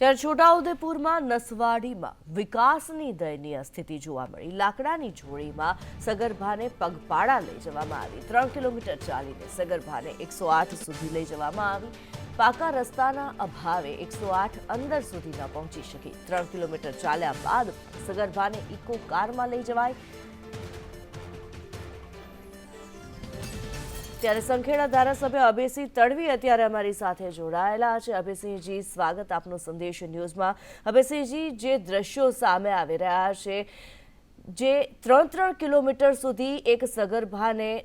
ત્યારે છોટાઉદેપુરમાં નસવાડીમાં વિકાસની દયનીય સ્થિતિ જોવા મળી. લાકડાની જોડીમાં સગર્ભાને પગપાળા લઈ જવામાં આવી. ત્રણ કિલોમીટર ચાલીને સગર્ભાને એકસો આઠ સુધી લઈ જવામાં આવી. પાકા રસ્તાના અભાવે એકસો આઠ અંદર સુધી ન પહોંચી શકી. ત્રણ કિલોમીટર ચાલ્યા બાદ સગર્ભાને ઇકો કારમાં લઈ જવાઈ ત્યારે સંખેડા ધારાસભ્ય અભયસિંહ તડવી અત્યારે અમારી સાથે જોડાયેલા છે. અભયસિંહજી, સ્વાગત આપનો સંદેશ ન્યૂઝમાં. અભયસિંહજી, જે દ્રશ્યો સામે આવી રહ્યા છે, જે ત્રણ ત્રણ કિલોમીટર સુધી એક સગર્ભાને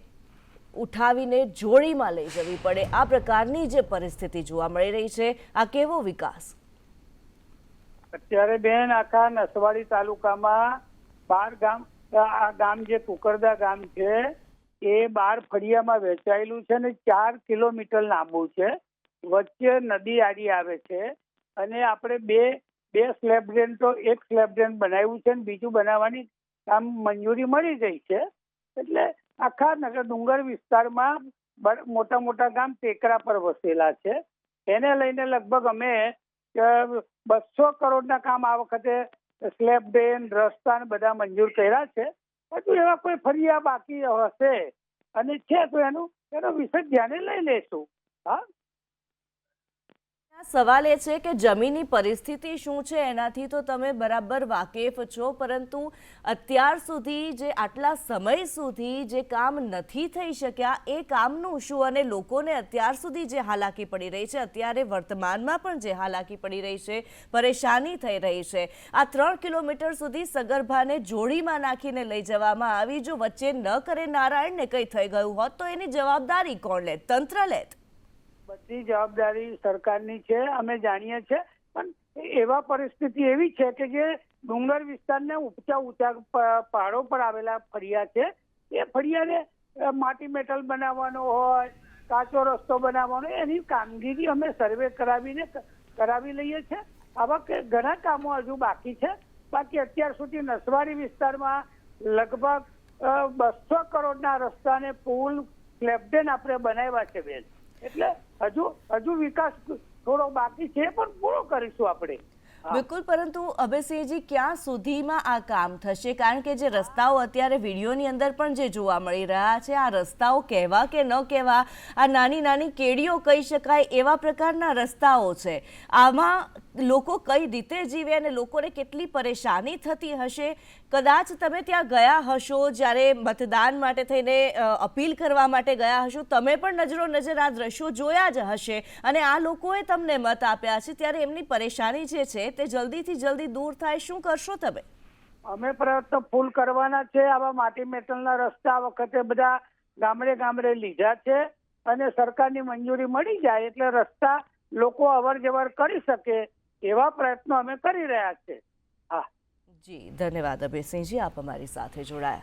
ઉઠાવીને જોડીમાં લઈ જવી પડે. આ પ્રકારની જે પરિસ્થિતિ જોવા મળી રહી છે. આ કેવો વિકાસ? અત્યારે બેન, આખા નસવાડી તાલુકામાં બાર ગામ, આ ગામ જે કુકરદા ગામ છે એ બાર ફળિયામાં વહેંચાયેલું છે અને ચાર કિલોમીટર લાંબુ છે. વચ્ચે નદી આડી આવે છે અને આપણે બે બે સ્લેબ ડ્રેન તો એક સ્લેબ ડ્રેન બનાવ્યું છે ને બીજું બનાવવાની આમ મંજૂરી મળી ગઈ છે. એટલે આખા નગર ડુંગર વિસ્તારમાં મોટા મોટા ગામ ટેકરા પર વસેલા છે. એને લઈને લગભગ અમે બસો કરોડના કામ આ વખતે સ્લેબ ડ્રેન રસ્તા બધા મંજૂર કર્યા છે. હજુ એવા કોઈ ફરિયા બાકી હશે? અને છે તો એનું, એનો વિષય ધ્યાને લઈ લેશું. હા? સવાલ એ છે કે જમીનની પરિસ્થિતિ શું છે? એનાથી તો તમે બરાબર વાકેફ છો, પરંતુ અત્યાર સુધી જે આટલા સમય સુધી જે કામ નથી થઈ શક્યા, એ કામનું શું? અને લોકોને અત્યાર સુધી જે હાલાકી પડી રહી છે, અત્યારે વર્તમાનમાં પણ જે હાલાકી પડી રહી છે, પરેશાની થઈ રહી છે. આ ત્રણ કિલોમીટર સુધી સગર્ભાને જોડીમાં નાખીને લઈ જવામાં આવી. જો વચ્ચે ન કરે નારાયણને કંઈ થઈ ગયું હોત, તો એની જવાબદારી કોણ લે? તંત્ર લેત બધી જવાબદારી સરકારની છે, અમે જાણીએ છીએ. પણ એવા પરિસ્થિતિ એવી છે કે જે ડુંગર વિસ્તારને ઊંચા ઊંચા પહાડો પર આવેલા ફળિયા છે. એ ફળિયાને માટી મેટલ બનાવવાનો હોય, કાચો રસ્તો બનાવવાનો એની કામગીરી અમે સર્વે કરાવીને કરાવી લઈએ છીએ આવા ઘણા કામો હજુ બાકી છે. બાકી અત્યાર સુધી નસવાડી વિસ્તારમાં લગભગ બસો કરોડના રસ્તાને પુલ ફ્લેપડેન આપણે બનાવ્યા છે બેન. એટલે હજુ હજુ વિકાસ થોડો બાકી છે, પણ પૂરો કરીશું આપણે. બિલકુલ, પરંતુ અભયસિંહજી, ક્યાં સુધીમાં આ કામ થશે? કારણ કે જે રસ્તાઓ અત્યારે વિડીયોની અંદર પણ જે જોવા મળી રહ્યા છે, આ રસ્તાઓ કહેવા કે ન કહેવા, આ નાની નાની કેડીઓ કહી શકાય એવા પ્રકારના રસ્તાઓ છે. આમાં લોકો કઈ રીતે જીવે અને લોકોને કેટલી પરેશાની થતી હશે? કદાચ તમે ત્યાં ગયા હશો, જ્યારે મતદાન માટે થઈને અપીલ કરવા માટે ગયા હશો, તમે પણ નજરો નજર આ દ્રશ્યો જોયા જ હશે અને આ લોકોએ તમને મત આપ્યા છે. ત્યારે એમની પરેશાની જે છે તે જલ્દીથી જલ્દી દૂર થાય. શું કરશો તમે? અમે પ્રયત્ન ફૂલ કરવાના છે. આવા માટી મેટલના રસ્તા વખતે બધા ગામડે ગામડે લીધા છે અને સરકારની મંજૂરી મળી જાય એટલે રસ્તા લોકો અવર જવર કરી શકે. એવા પ્રયત્નો અમે કરી રહ્યા છે. હા. જી ધન્યવાદ અભયસિંહજી આપ અમારી સાથે જોડાયા.